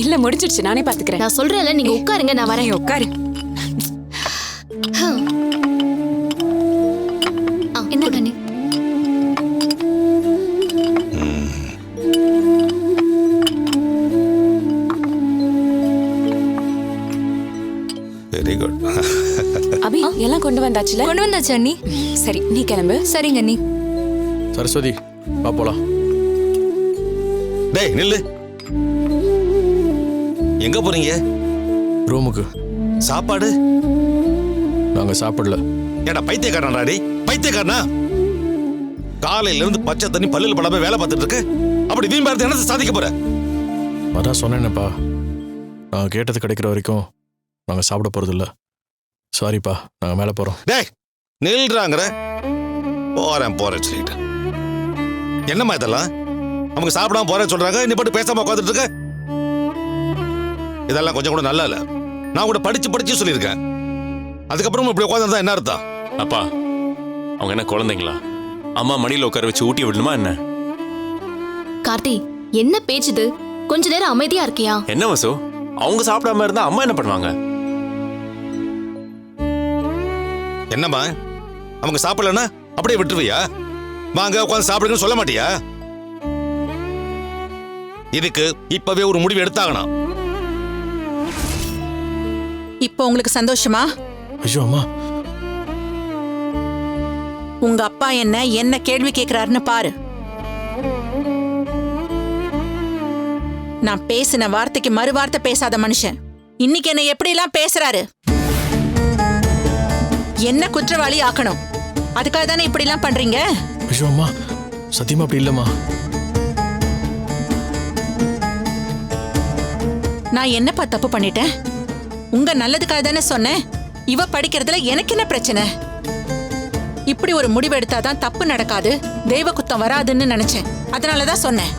இல்ல முடிஞ்சிடுச்சு. நானே பாத்துக்கிறேன். நான் சொல்றேன்ல நீங்க உட்காருங்க நான் வரேன். உட்காரு. என்ன கண்ணி? வெரி குட் அபி எல்லாம் கொண்டு வந்தாச்சுல? கொண்டு வந்தாச்சு அண்ணி. சரி நீ கிளம்பு. சரிங்க அண்ணி. சரஸ்வதி வா போலாம். டேய் நில்லு. எங்க போறீங்க? ரூமுக்கு. சாப்பாடு? நாங்க சாப்பிடல. ஏடா பைத்தியக்காரனா டேய் பைத்தியக்காரனா? காலையில இருந்து பச்சை தண்ணி பல்லில் படாம வேலை பார்த்துட்டு இருக்கு. அப்படி பார்த்து என்ன சாதிக்க போற? அதான் சொன்னேனேப்பா. நாங்கள் கேட்டது கிடைக்கிற வரைக்கும் நாங்கள் சாப்பிட போகிறதில்ல சாரிப்பா நாங்கள் மேலே போகிறோம் டேய் நில்றாங்கற? போறேன் போறேன் சொல்லிட்டு. என்னம்மா இதெல்லாம்? அவங்க சாப்பிடாம போறேன்னு சொல்றாங்க நீ பாட்டு பேசாம உட்காந்துட்டு இருக்க? இதெல்லாம் கொஞ்சம் கூட நல்லா இல்ல நான் கூட படிச்சு படிச்சு சொல்லியிருக்கேன். அதுக்கப்புறம் இப்படி உட்காந்துருந்தா என்ன அர்த்தம்? அப்பா அவங்க என்ன குழந்தைங்களா? அம்மா மடியில உட்கார வச்சு ஊட்டி விடணுமா என்ன? கார்த்தி என்ன பேச்சுது? கொஞ்ச நேரம் அமைதியா இருக்கியா? என்ன வசு? அவங்க சாப்பிடாம இருந்தா அம்மா என்ன பண்ணுவாங்க? என்னம்மா? அவங்க சாப்பிடலன்னா அப்படியே விட்டுருவியா? வாங்க உட்காந்து சாப்பிடுங்கன்னு சொல்ல மாட்டியா? இதுக்கு இப்பவே ஒரு முடிவு எடுத்தாகணும். இப்போ உங்களுக்கு சந்தோஷமா? ஐயோ அம்மா. உங்க அப்பா என்ன என்ன கேள்வி கேக்குறாருன்னு பாரு. நான் பேசின வார்த்தைக்கு மறு வார்த்தை பேசாத மனுஷன். இன்னைக்கு என்ன எப்படிலாம் பேசுறாரு? என்ன குற்றவாளி ஆக்கணும்? அதுக்காக தானே இப்படிலாம் பண்றீங்க? ஐயோ அம்மா. சத்தியமா அப்படி இல்லைம்மா. நான் என்னப்பா தப்பு பண்ணிட்டேன்? உங்க நல்லதுக்காக தானே சொன்னேன். இவ படிக்கிறதுல எனக்கு என்ன பிரச்சனை? இப்படி ஒரு முடிவு எடுத்தாதான் தப்பு நடக்காது தெய்வ குத்தம் வராதுன்னு நினைச்சேன். அதனாலதான் சொன்னேன்.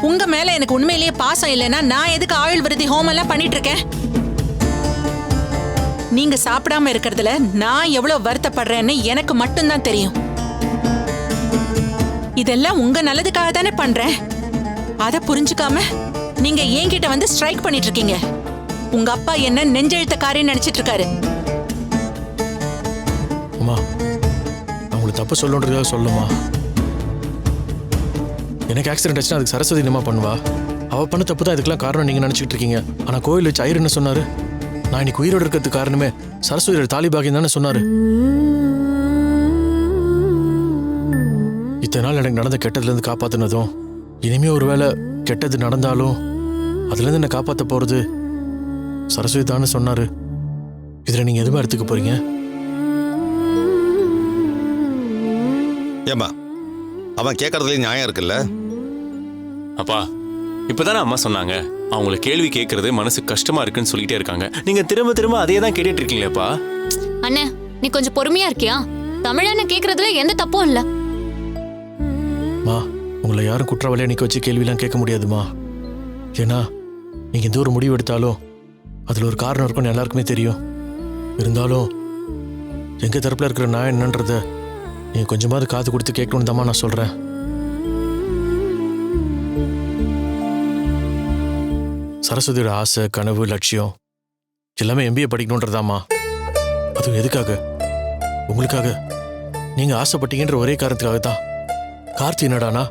உங்க மேல எனக்கு உண்மையிலேயே பாசம் இல்லைன்னா நான் எதுக்கு ஆயுள் விருதி ஹோம் எல்லாம் பண்ணிட்டு இருக்கேன்? நீங்க சாப்பிடாம இருக்கிறதுல நான் எவ்வளவு வருத்தப்படுறேன்னு எனக்கு மட்டும்தான் தெரியும். இதெல்லாம் உங்க நல்லதுக்காக தானே பண்றேன். அதை புரிஞ்சுக்காம நீங்க என்கிட்ட வந்து ஸ்ட்ரைக் பண்ணிட்டு இருக்கீங்க. உங்க அப்பா என்ன நெஞ்செழுத்தக்காரின்னு நினைச்சிட்டு இருக்காரு அம்மா உங்களுக்கு தப்பு சொல்லணுன்றதுக்காக சொல்லுமா எனக்கு ஆக்சிடென்ட் ஆச்சுன்னா அதுக்கு சரஸ்வதி என்னமா பண்ணுவா? அவள் பண்ண தப்பு தான் இதுக்கெல்லாம் காரணம் நீங்கள் நினச்சிட்டு இருக்கீங்க ஆனால் கோயில் வச்சு ஐயர் என்ன சொன்னார்? நான் இன்னைக்கு உயிரோடு இருக்கிறதுக்கு காரணமே சரஸ்வதியோட தாலிபாகியம் தானே சொன்னார். இத்தனை நாள் எனக்கு நடந்த கெட்டதுலேருந்து காப்பாற்றினதும் இனிமே ஒருவேளை கெட்டது நடந்தாலும் அதுலேருந்து என்னை காப்பாற்ற போகிறது சரஸ்வதி தானே சொன்னார். இதில் நீங்கள் எதுவுமே எடுத்துக்க போகிறீங்க ஏம்மா அவன் கேட்கறதுல நியாயம் இருக்குல்ல? அப்பா இப்பதானே அம்மா சொன்னாங்க. அவங்கள கேள்வி கேட்கறது மனசு கஷ்டமா இருக்குன்னு சொல்லிட்டே இருக்காங்க. நீங்க திரும்ப திரும்ப அதே தான் கேட்டுட்டு இருக்கீங்களேப்பா அண்ணே நீ கொஞ்சம் பொறுமையா இருக்கியா? தமிழன்னு கேக்குறதுல எந்த தப்பும் இல்ல. மா உங்களை யாரும் குற்றவாளியா நிக்க வச்சு கேள்விலாம் கேட்க முடியாதுமா. ஏன்னா நீங்க எந்த ஒரு முடிவு எடுத்தாலும் அதில் ஒரு காரணம் இருக்கும்னு எல்லாருக்குமே தெரியும். இருந்தாலும் எங்கள் தரப்பில் இருக்கிற நான் என்னன்றத நீங்கள் கொஞ்சமாவது காது கொடுத்து கேட்கணும் தாம்மா நான் சொல்கிறேன் சரஸ்வதியோட ஆசை கனவு லட்சியம் எல்லாமே எம்பிஏ படிக்கணுன்றதாம்மா. அதுவும் எதுக்காக? உங்களுக்காக. நீங்கள் ஆசைப்பட்டீங்கன்ற ஒரே காரணத்துக்காக தான் கார்த்தி என்னடானா?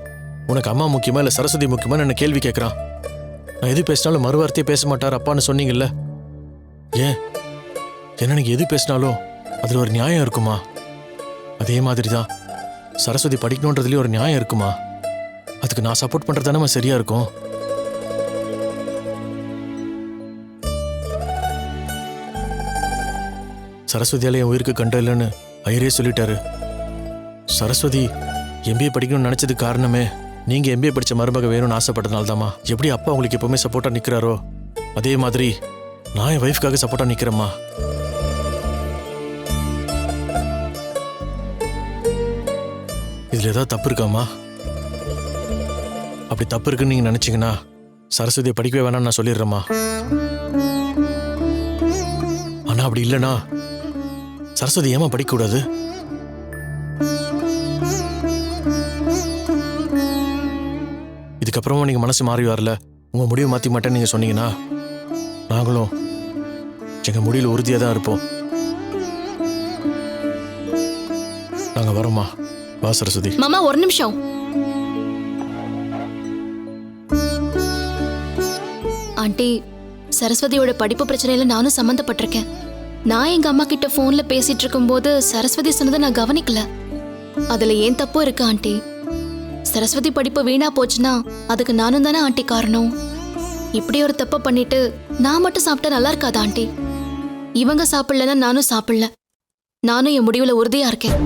உனக்கு அம்மா முக்கியமா இல்லை சரஸ்வதி முக்கியமா என்ன கேள்வி கேட்குறான் நான் எது பேசினாலும் மறுவார்த்தையே பேச மாட்டார் அப்பான்னு சொன்னீங்கல்ல. ஏன்? என்ன எது பேசினாலும் அதுல ஒரு நியாயம் இருக்குமா? அதே மாதிரி தான் சரஸ்வதி படிக்கணுன்றதுலயும் ஒரு நியாயம் இருக்குமா? அதுக்கு நான் சப்போர்ட் பண்றது தானே சரியா இருக்கும்? சரஸ்வதியால என் உயிருக்கு கண்டம் இல்லைன்னு ஐயரே சொல்லிட்டாரு. சரஸ்வதி எம்பிஏ படிக்கணும்னு நினைச்சது காரணமே நீங்க எம்பிஏ படிச்ச மருமக வேணும்னு ஆசைப்பட்டதுனால தாம்மா எப்படி அப்பா உங்களுக்கு எப்பவுமே சப்போர்ட்டா நிக்கிறாரோ அதே மாதிரி நான் என் ஒய்ஃப்காக சப்போர்ட்டா நிற்கிறேம்மா இதில் ஏதாவது தப்பு இருக்காம்மா? அப்படி தப்பு இருக்குன்னு நீங்க நினச்சிங்கன்னா சரஸ்வதியை படிக்கவே வேணாம்னு நான் சொல்லிடுறேம்மா. ஆனால் அப்படி இல்லைனா சரஸ்வதி ஏமா படிக்கக்கூடாது இதுக்கப்புறமா நீங்கள் மனசு மாறி வரல உங்கள் முடிவை மாற்றி மாட்டேன்னு நீங்கள் சொன்னீங்கன்னா நாங்களும் எங்கள் முடியில் உறுதியாக தான் இருப்போம். நாங்கள் வரோம்மா. வா சரஸ்வதி. மாமா ஒரு நிமிஷம். ஆண்டி சரஸ்வதியோட படிப்பு பிரச்சனையில நானும் சம்மந்தப்பட்டிருக்கேன் நான் எங்க அம்மா கிட்ட போன்ல பேசிட்டு இருக்கும்போது சரஸ்வதி சொன்னதை நான் கவனிக்கல. அதுல ஏன் தப்போ இருக்கு ஆண்டி? சரஸ்வதி படிப்பு வீணா போச்சுன்னா அதுக்கு நானும் தானே ஆண்டி காரணம்? இப்படி ஒரு தப்பை பண்ணிட்டு நான் மட்டும் சாப்பிட்டா நல்லா இருக்காதா ஆண்டி? இவங்க சாப்பிடலன்னா நானும் சாப்பிடல. நானும் என் முடிவுல உறுதியா இருக்கேன்.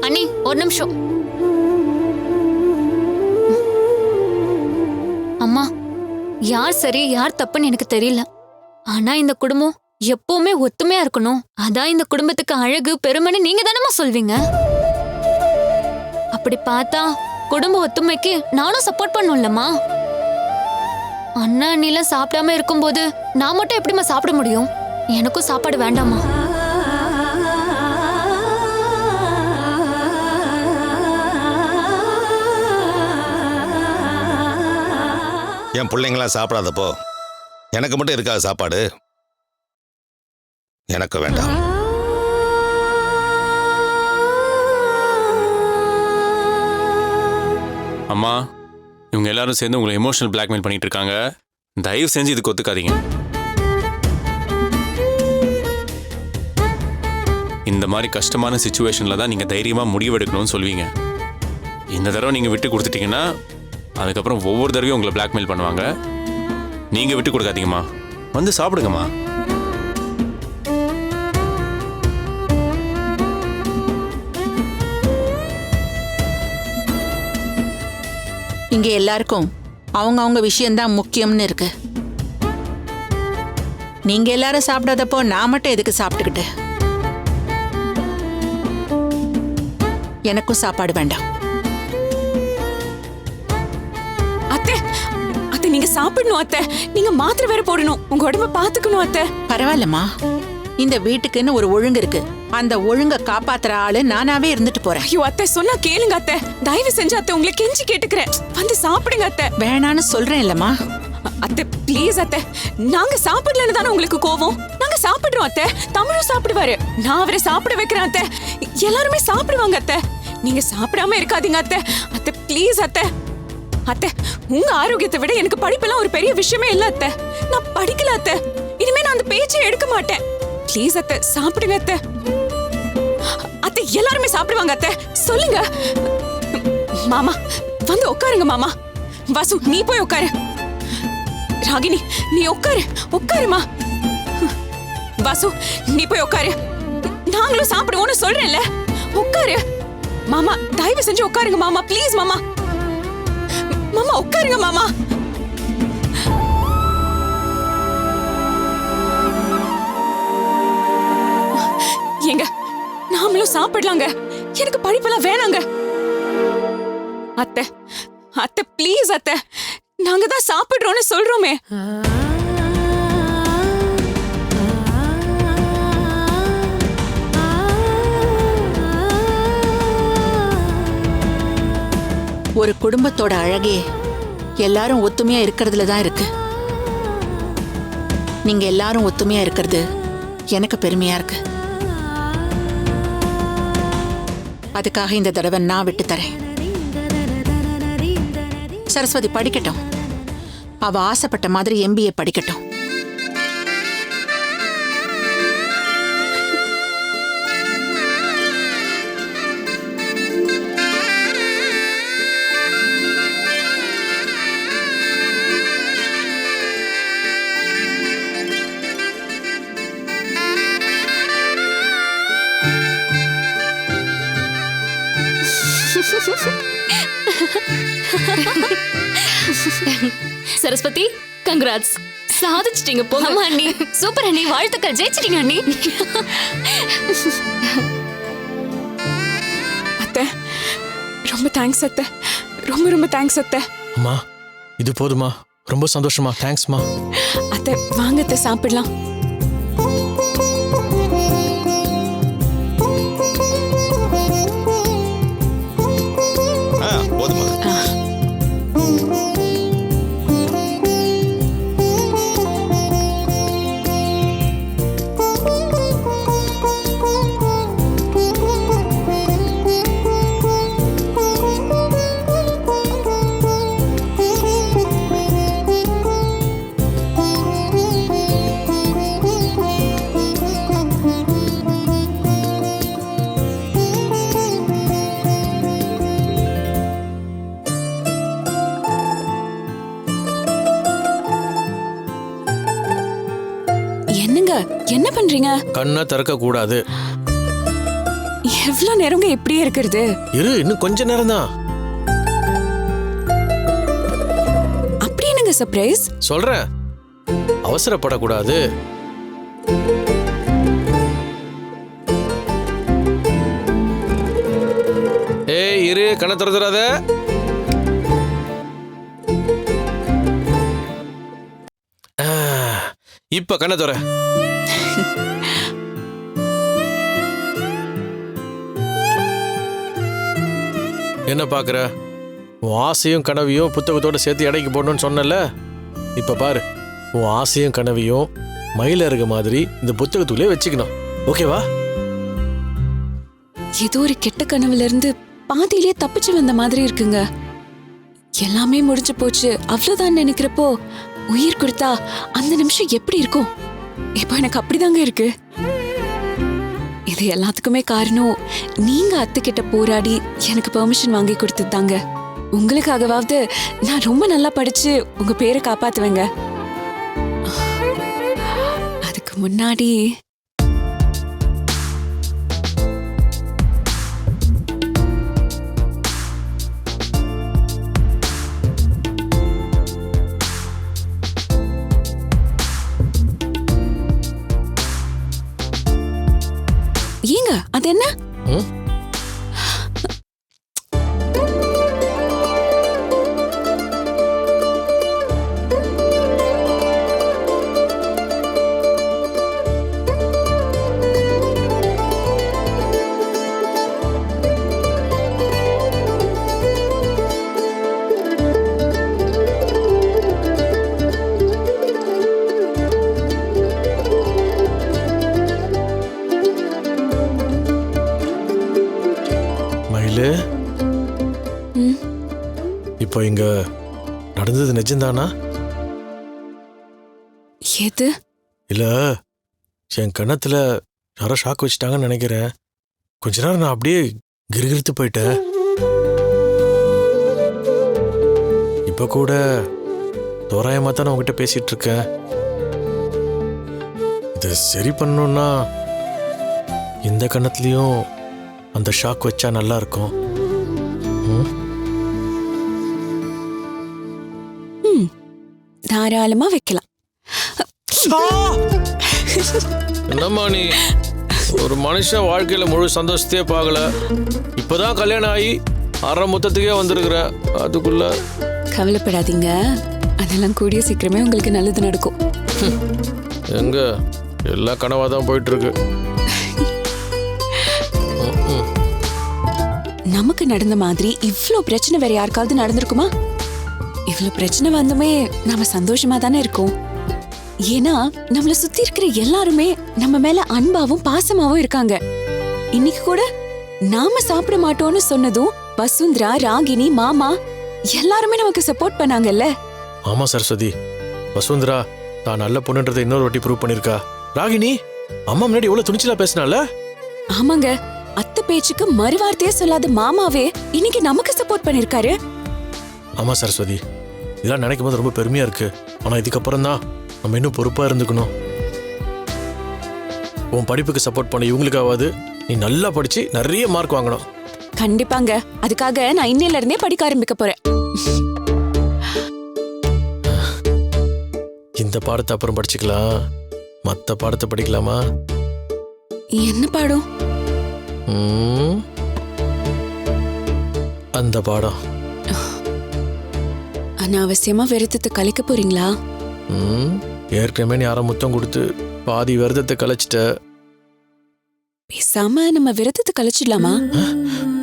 அண்ணி ஒரு நிமிஷம். அம்மா யார் சரி யார் தப்புன்னு எனக்கு தெரியல. ஆனா இந்த குடும்பம் எப்பவுமே ஒத்துமையா இருக்கணும். அதான் இந்த குடும்பத்துக்கு அழகு பெருமைன்னு நீங்க தானமா சொல்வீங்க? அப்படி பார்த்தா குடும்ப ஒத்துமைக்கு நானும் சப்போர்ட் பண்ணும்லம்மா. அண்ணா அண்ணிலாம் சாப்பிடாம இருக்கும்போது நான் மட்டும் எப்படிம்மா சாப்பிட முடியும்? எனக்கும் சாப்பாடு வேண்டாமா என் பிள்ளைங்களாம் சாப்பிடாதப்போ எனக்கு மட்டும் இருக்காது சாப்பாடு. எனக்கு வேண்டாம். அம்மா இவங்க எல்லாரும் சேர்ந்து உங்களை எமோஷனல் பிளாக்மெயில் பண்ணிட்டு இருக்காங்க தயவு செஞ்சு இதுக்கு ஒத்துக்காதீங்க. இந்த மாதிரி கஷ்டமான சுச்சுவேஷனில் தான் நீங்கள் தைரியமாக முடிவெடுக்கணும்னு சொல்வீங்க. இந்த தடவை நீங்கள் விட்டு கொடுத்துட்டீங்கன்னா அதுக்கப்புறம் ஒவ்வொரு தடவையும் உங்களை பிளாக்மெயில் பண்ணுவாங்க. நீங்கள் விட்டு கொடுக்காதீங்கம்மா. வந்து சாப்பிடுங்கம்மா. இங்க எல்லாருக்கும் அவங்க அவங்க விஷயம்தான் முக்கியம்னு இருக்கு. நீங்க எல்லாரும் சாப்பிடாதப்போ நான் மட்டும் எதுக்கு சாப்பிட்டுக்கிட்டு? எனக்கும் சாப்பாடு வேண்டாம். அத்தை அத்தை நீங்க சாப்பிடணும் அத்தை. நீங்க மாத்திரை வேற போடணும். உங்க உடம்ப பாத்துக்கணும் அத்தை. பரவாயில்லம்மா. இந்த வீட்டுக்குன்னு ஒரு ஒழுங்கு இருக்கு. அந்த ஒழுங்க காப்பாத்துற ஆளு நானாவே இருந்துட்டு போறேன். ஐயோ அத்தை சொன்னா கேளுங்க அத்தை. தயவு செஞ்சு அத்தை உங்களை கெஞ்சி கேட்டுக்கிறேன். வந்து சாப்பிடுங்க அத்தை. வேணான்னு சொல்றேன் இல்லம்மா. அத்தை ப்ளீஸ் அத்தை. நாங்க சாப்பிடலன்னு தானே உங்களுக்கு கோவம்? நாங்க சாப்பிடுறோம் அத்தை. தமிழும் சாப்பிடுவாரு. நான் அவரை சாப்பிட வைக்கிறேன் அத்தை. எல்லாருமே சாப்பிடுவாங்க அத்தை. நீங்க சாப்பிடாம இருக்காதீங்க அத்தை. அத்தை ப்ளீஸ் அத்தை. அத்தை உங்க ஆரோக்கியத்தை விட எனக்கு படிப்பெல்லாம் ஒரு பெரிய விஷயமே இல்ல அத்தை. நான் படிக்கல அத்தை. இனிமே நான் அந்த பேச்சை எடுக்க மாட்டேன். ப்ளீஸ் அத்தை சாப்பிடுங்க அத்தை. அத்தை எல்லாருமே சாப்பிடுவாங்க அத்தை. சொல்லுங்க. மாமா வந்து உட்காருங்க மாமா. வாசு நீ போய் உட்காரு. ராகினி நீ உட்காரு உட்காருமா வாசு நீ போய் உட்காரு. நாங்களும் சாப்பிடுவோம்னு சொல்றேன்ல. உட்காரு. மாமா தயவு செஞ்சு உட்காருங்க மாமா. ப்ளீஸ் மாமா. மாமா உட்காருங்க மாமா. நாமளும் சாப்பிடலாங்க. எனக்கு படிப்பெல்லாம் வேணாங்க. அத்தை அத்தை ப்ளீஸ் அத்தை. நாங்க தான் சாப்பிடுறோம்னு சொல்றோமே. ஒரு குடும்பத்தோட அழகே எல்லாரும் ஒத்துமையா இருக்கிறதுல தான் இருக்கு. நீங்க எல்லாரும் ஒத்துமையா இருக்கிறது எனக்கு பெருமையா இருக்கு. அதுக்காக இந்த தடவை நான் விட்டு தரேன். சரஸ்வதி படிக்கட்டும். அவ ஆசைப்பட்ட மாதிரி எம்பிஏ படிக்கட்டும். சரஸ்வதி கங்க்ராட்ஸ் சாதிச்சிட்டீங்க போங்க. ஆமா அண்ணி. சூப்பர் அண்ணி. வாழ்த்துக்கள். ஜெயிச்சிட்டீங்க அண்ணி. அத்தை ரொம்ப தேங்க்ஸ் அத்தை. ரொம்ப ரொம்ப தேங்க்ஸ் அத்தை. அம்மா இது போதுமா ரொம்ப சந்தோஷமா தேங்க்ஸ்மா அத்தை வாங்க அத்தை சாப்பிடலாம். ஆ போதுமா கண்ணை திறக்க கூடாது. எவ்வளவு நேரங்க இப்படியே இருக்கிறது? இரு இன்னும் கொஞ்ச நேரம் தான் அப்படி என்னங்க சர்ப்ரைஸ் சொல்றேன். அவசரப்படக்கூடாது. ஏய் இரு கண்ணை திறந்துடாத. இப்ப கண்ணை துற. என்ன பார்க்குற? உன் ஆசையும் கனவையும் புத்தகத்தோட சேர்த்து எடைக்கு போடணும்னு சொன்னல இப்போ பாரு உன் ஆசையும் கனவையும் மயில இருக்க மாதிரி இந்த புத்தகத்துக்குள்ளே வச்சுக்கணும். ஓகேவா ஏதோ ஒரு கெட்ட கனவுல இருந்து பாதியிலே தப்பிச்சு வந்த மாதிரி இருக்குங்க. எல்லாமே முடிஞ்சு போச்சு அவ்வளவுதான் நினைக்கிறப்போ உயிர் கொடுத்தா அந்த நிமிஷம் எப்படி இருக்கும்? இப்போ எனக்கு அப்படிதாங்க இருக்கு. இது எல்லாத்துக்குமே காரணம் நீங்க அத்துக்கிட்ட போராடி எனக்கு பெர்மிஷன் வாங்கி கொடுத்ததாங்க உங்களுக்காகவாவது நான் ரொம்ப நல்லா படிச்சு உங்க பேரை காப்பாத்துவேங்க. அதுக்கு முன்னாடி ஏங்க அது என்ன? நிஜம்தானா எது? இல்ல என் கன்னத்துல யாரோ ஷாக் வச்சுட்டாங்கன்னு நினைக்கிறேன். கொஞ்ச நேரம் நான் அப்படியே கிறுகிறுத்து போயிட்டேன். இப்ப கூட தோராயமா தான் உங்ககிட்ட பேசிட்டு இருக்கேன். இதை சரி பண்ணணும்னா இந்த கன்னத்துலயும் அந்த ஷாக் வச்சா நல்லா இருக்கும். தாராளமா வைக்கலாம் என்னம்மா நீ ஒரு மனுஷன் வாழ்க்கையில முழு சந்தோஷத்தையே பார்க்கல இப்பதான் கல்யாணம் ஆகி அரை மொத்தத்துக்கே வந்திருக்கிற அதுக்குள்ள கவலைப்படாதீங்க அதெல்லாம் கூடிய சீக்கிரமே உங்களுக்கு நல்லது நடக்கும் எங்க எல்லா கனவா தான் போயிட்டு இருக்கு. நமக்கு நடந்த மாதிரி இவ்ளோ பிரச்சனை வேற யாருக்காவது நடந்திருக்குமா இவ்ளோ பிரச்சனை வந்துமே நாம சந்தோஷமா தானே இருக்கோம். ஏன்னா நம்மள சுத்தி இருக்கிற எல்லாருமே நம்ம மேல அன்பாவும் பாசமாவும் இருக்காங்க. இன்னைக்கு கூட நாம சாப்பிட மாட்டோம்னு சொன்னதும் வசுந்தரா ராகினி மாமா எல்லாருமே நமக்கு சப்போர்ட் பண்ணாங்கல்ல? ஆமா சரஸ்வதி. வசுந்தரா தான் நல்ல பொண்ணுன்றதை இன்னொரு வாட்டி ப்ரூவ் பண்ணிருக்கா. ராகினி அம்மா முன்னாடி எவ்வளவு துணிச்சலா பேசினால? ஆமாங்க. அத்தை பேச்சுக்கு மறுவார்த்தையே சொல்லாத மாமாவே இன்னைக்கு நமக்கு சப்போர்ட் பண்ணிருக்காரு. ஆமா சரஸ்வதி. இதெல்லாம் நினைக்கும் போது ரொம்ப பெருமையா இருக்கு. ஆனா இதுக்கப்புறம் தான் நம்ம இன்னும் பொறுப்பா இருந்துக்கணும். உன் படிப்புக்கு சப்போர்ட் பண்ண இவங்களுக்காவது நீ நல்லா படிச்சு நிறைய மார்க் வாங்கணும். கண்டிப்பாங்க. அதுக்காக நான் இன்னையில இருந்தே படிக்க ஆரம்பிக்க போறேன். இந்த பாடத்தை அப்புறம் படிச்சுக்கலாம். மற்ற பாடத்தை படிக்கலாமா? என்ன பாடம். அந்த பாடம். அனாவசியமா விரதத்தை கலைக்க போறீங்களா? ம். ஏற்கனவே நீ அரை முத்தம் கொடுத்து பாதி விரதத்தை கலைச்சிட்ட. பேசாம நம்ம விரதத்தை கலைச்சிடலாமா?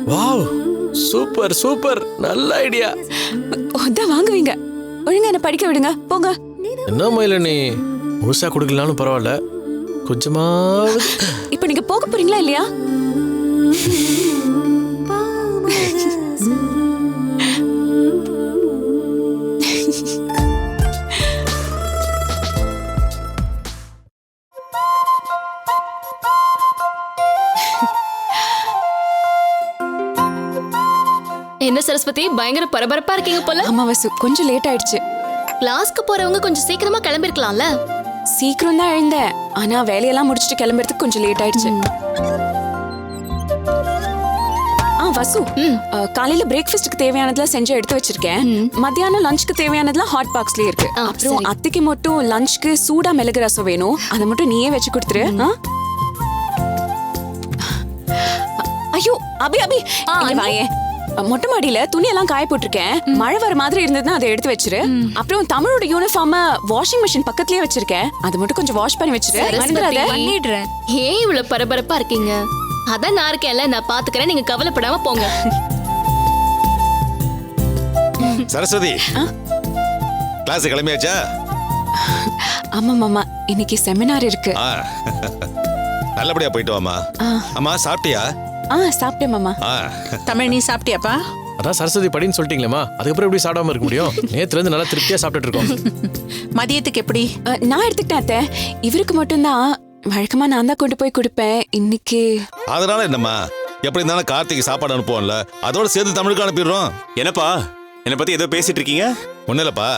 வாவ் சூப்பர் சூப்பர் நல்ல ஐடியா. அதான் வாங்குவீங்க ஒழுங்கா என்ன படிக்க விடுங்க. போங்க. என்ன மயில நீ? முழுசா கொடுக்கலனாலும் பரவாயில்ல. கொஞ்சமாவது. இப்ப நீங்க போக போறீங்களா இல்லையா? என்ன சரஸ்வதி? பயங்கர பரபரப்பா இருக்கீங்க போல. ஆமா வசு. கொஞ்சம் லேட் ஆயிடுச்சு. கிளாஸ்க்கு போறவங்க கொஞ்சம் சீக்கிரமா கிளம்பிருக்கலாம்ல. சீக்கிரம் தான் எழுந்தேன். ஆனா வேலையெல்லாம் முடிச்சுட்டு கிளம்புறதுக்கு கொஞ்சம் லேட் ஆயிடுச்சு. ஆ வசு. காலையில பிரேக்ஃபாஸ்ட்க்கு தேவையானதெல்லாம் செஞ்சு எடுத்து வச்சிருக்கேன். மத்தியானம் லஞ்சுக்கு தேவையானதெல்லாம் ஹாட் பாக்ஸ்லயே இருக்கு. அப்புறம். அத்தைக்கு மட்டும் லஞ்சுக்கு சூடா மிளகு ரசம் வேணும். அதை மட்டும் நீயே வச்சு கொடுத்துரு? ஐயோ அபி அபி. வாயேன். மொட்டை மாடியில துணியெல்லாம் காய போட்டிருக்கேன் மழை வர மாதிரி இருந்ததுன்னா அதை எடுத்து வச்சிரு. அப்புறம் தமிழோட யூனிஃபார்ம வாஷிங் மிஷின் பக்கத்துலயே வச்சிருக்கேன். அது மட்டும் கொஞ்சம் வாஷ் பண்ணி வச்சிரு. மறந்துடாத. பண்ணிடுறேன். ஏன் இவ்வளவு பரபரப்பா இருக்கீங்க? அதான் நான் இருக்கேன்ல நான் பாத்துக்கிறேன். நீங்க கவலைப்படாம போங்க. சரஸ்வதி. கிளாஸ் கிளம்பியாச்சா? ஆமா மாமா இன்னைக்கு செமினார் இருக்கு. நல்லபடியா போயிட்டு வாமா அம்மா சாப்பிட்டியா? ஆ சாப்பிட்டேன் மாமா. தமிழ் நீ சாப்பிட்டியாப்பா? அதான் சரஸ்வதி படின்னு சொல்லிட்டீங்களேம்மா. அதுக்கப்புறம் எப்படி சாப்பிடாம இருக்க முடியும்? நேத்துல இருந்து நல்லா திருப்தியா சாப்பிட்டுட்டு இருக்கோம். மதியத்துக்கு எப்படி? நான் எடுத்துக்கிட்டேன் அத்தை. இவருக்கு மட்டும்தான். வழக்கமா நான் தான் கொண்டு போய் கொடுப்பேன். இன்னைக்கு அதனால என்னம்மா? எப்படி இருந்தாலும் கார்த்திக் சாப்பாடு அனுப்புவோம்ல. அதோட சேர்த்து தமிழுக்கு அனுப்பிடுறோம். என்னப்பா? என்னை பத்தி ஏதோ பேசிட்டு இருக்கீங்க ஒன்னும் இல்லப்பா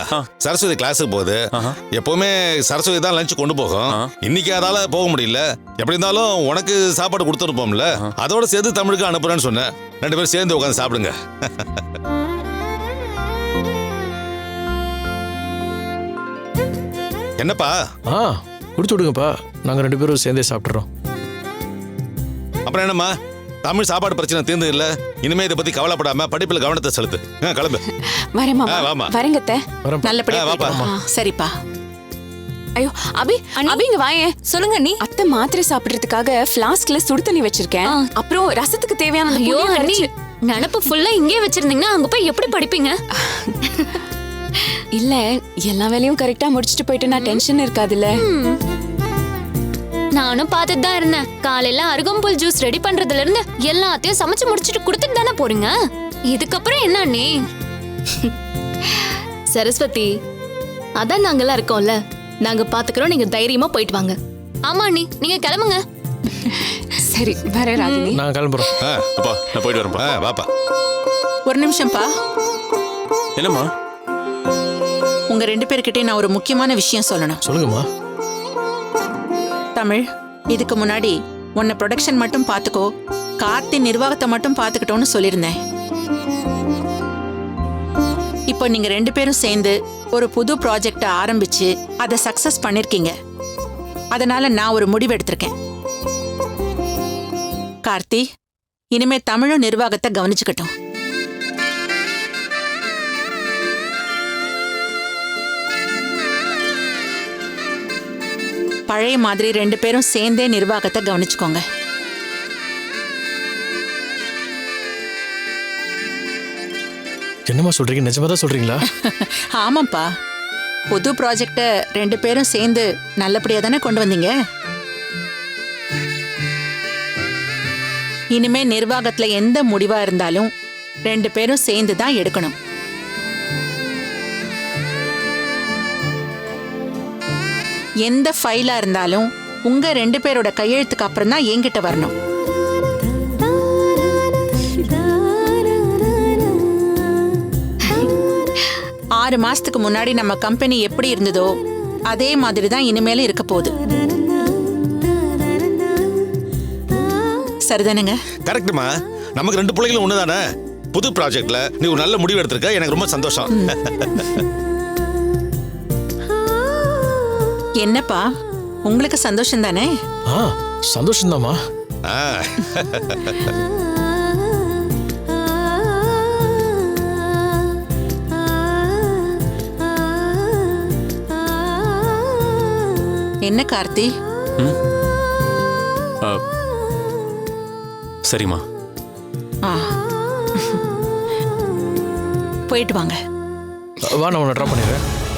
சரஸ்வதி கிளாஸுக்கு போகுது. ஆஹா. எப்பவுமே சரஸ்வதி தான் லஞ்ச் கொண்டு போகும். இன்னைக்கு அதால போக முடியல. எப்படி இருந்தாலும் உனக்கு சாப்பாடு கொடுத்துருப்போம்ல. அதோட சேர்த்து தமிழுக்கு அனுப்புறேன்னு சொன்னேன். ரெண்டு பேரும் சேர்ந்து உட்காந்து சாப்பிடுங்க. என்னப்பா? ஆ கொடுத்து விடுங்கப்பா. நாங்க ரெண்டு பேரும் சேர்ந்தே சாப்பிட்றோம் அப்புறம் என்னம்மா? தமிழ் சாப்பாடு பிரச்சனை தீர்ந்து இல்ல இனிமே இதை பத்தி கவலைப்படாம படிப்புல கவனத்தை செலுத்து. கிளம்பு. வரேன் ஆ, மாமா வாம்மா. வரேங்க அத்தை. வரேன் நல்லபடியா. சரிப்பா. ஐயோ அபி அபி இங்க வாயேன் சொல்லுங்க நீ அத்தை மாத்திரை சாப்பிடுறதுக்காக ஃபிளாஸ்க்ல சுடு தண்ணி வச்சிருக்கேன். அப்புறம் ரசத்துக்கு தேவையான ஐயோ அண்ணி நினப்பு ஃபுல்லா இங்கே வச்சிருந்தீங்கன்னா அங்க போய் எப்படி படிப்பீங்க? இல்ல எல்லா வேலையும் கரெக்டா முடிச்சிட்டு போயிட்டு நான் டென்ஷன் இருக்காதுல்ல. நானும் பார்த்துட்டு தான் இருந்தேன். காலையில அருகம்புல் ஜூஸ் ரெடி பண்றதுல இருந்து எல்லாத்தையும் சமைச்சு முடிச்சிட்டு கொடுத்துட்டு தானே போறீங்க? இதுக்கப்புறம் என்ன அண்ணி சரஸ்வதி அதான் நாங்கெல்லாம் இருக்கோம்ல. நாங்க பாத்துக்கிறோம் நீங்க தைரியமா போயிட்டு வாங்க. ஆமா அண்ணி நீங்க கிளம்புங்க. சரி வரேன் ராகினி. நான் கிளம்புறோம். ஆ, அப்பா நான் போயிட்டு வரேன்ப்பா. ஆ, வாப்பா. ஒரு நிமிஷம்ப்பா. என்னம்மா? உங்க ரெண்டு பேர்கிட்டயும் நான் ஒரு முக்கியமான விஷயம் சொல்லணும். சொல்லுங்கம்மா. தமிழ். இதுக்கு முன்னாடி உன்னை ப்ரொடக்ஷன் மட்டும் பார்த்துக்கோ கார்த்தி நிர்வாகத்தை மட்டும் பார்த்துக்கிட்டோன்னு சொல்லியிருந்தேன். இப்போ நீங்கள் ரெண்டு பேரும் சேர்ந்து ஒரு புது ப்ராஜெக்டை ஆரம்பிச்சு அதை சக்ஸஸ் பண்ணிருக்கீங்க. அதனால் நான் ஒரு முடிவு எடுத்திருக்கேன். கார்த்தி இனிமே தமிழும் நிர்வாகத்தை கவனிச்சுக்கட்டும். பழைய மாதிரி ரெண்டு பேரும் சேர்ந்தே நிர்வாகத்தை கவனிச்சுக்கோங்க. என்னம்மா சொல்றீங்க? நிஜமா தான் சொல்றீங்களா? ஆமாப்பா. புது ப்ராஜெக்டை ரெண்டு பேரும் சேர்ந்து நல்லபடியா தானே கொண்டு வந்தீங்க? இனிமே நிர்வாகத்துல எந்த முடிவா இருந்தாலும் ரெண்டு பேரும் சேர்ந்து தான் எடுக்கணும். எந்த ஃபைலா இருந்தாலும் உங்க ரெண்டு பேரோட கையெழுத்துக்கு அப்புறம் தான் என்கிட்ட வரணும். ஆறு மாசத்துக்கு முன்னாடி நம்ம கம்பெனி எப்படி இருந்ததோ அதே மாதிரி தான் இனிமேலும் இருக்க போகுது. சரிதானுங்க கரெக்டுமா நமக்கு ரெண்டு பிள்ளைகளும் ஒண்ணுதானே? புது ப்ராஜெக்ட்ல நீ ஒரு நல்ல முடிவு எடுத்திருக்க. எனக்கு ரொம்ப சந்தோஷம். என்னப்பா? உங்களுக்கு சந்தோஷம் தானே ஆ சந்தோஷம்தாம்மா. ஆ, என்ன கார்த்தி? சரிம்மா. ஆ. போயிட்டு வாங்க. வா நான் உன்னை ட்ராப் பண்ணிடுறேன்.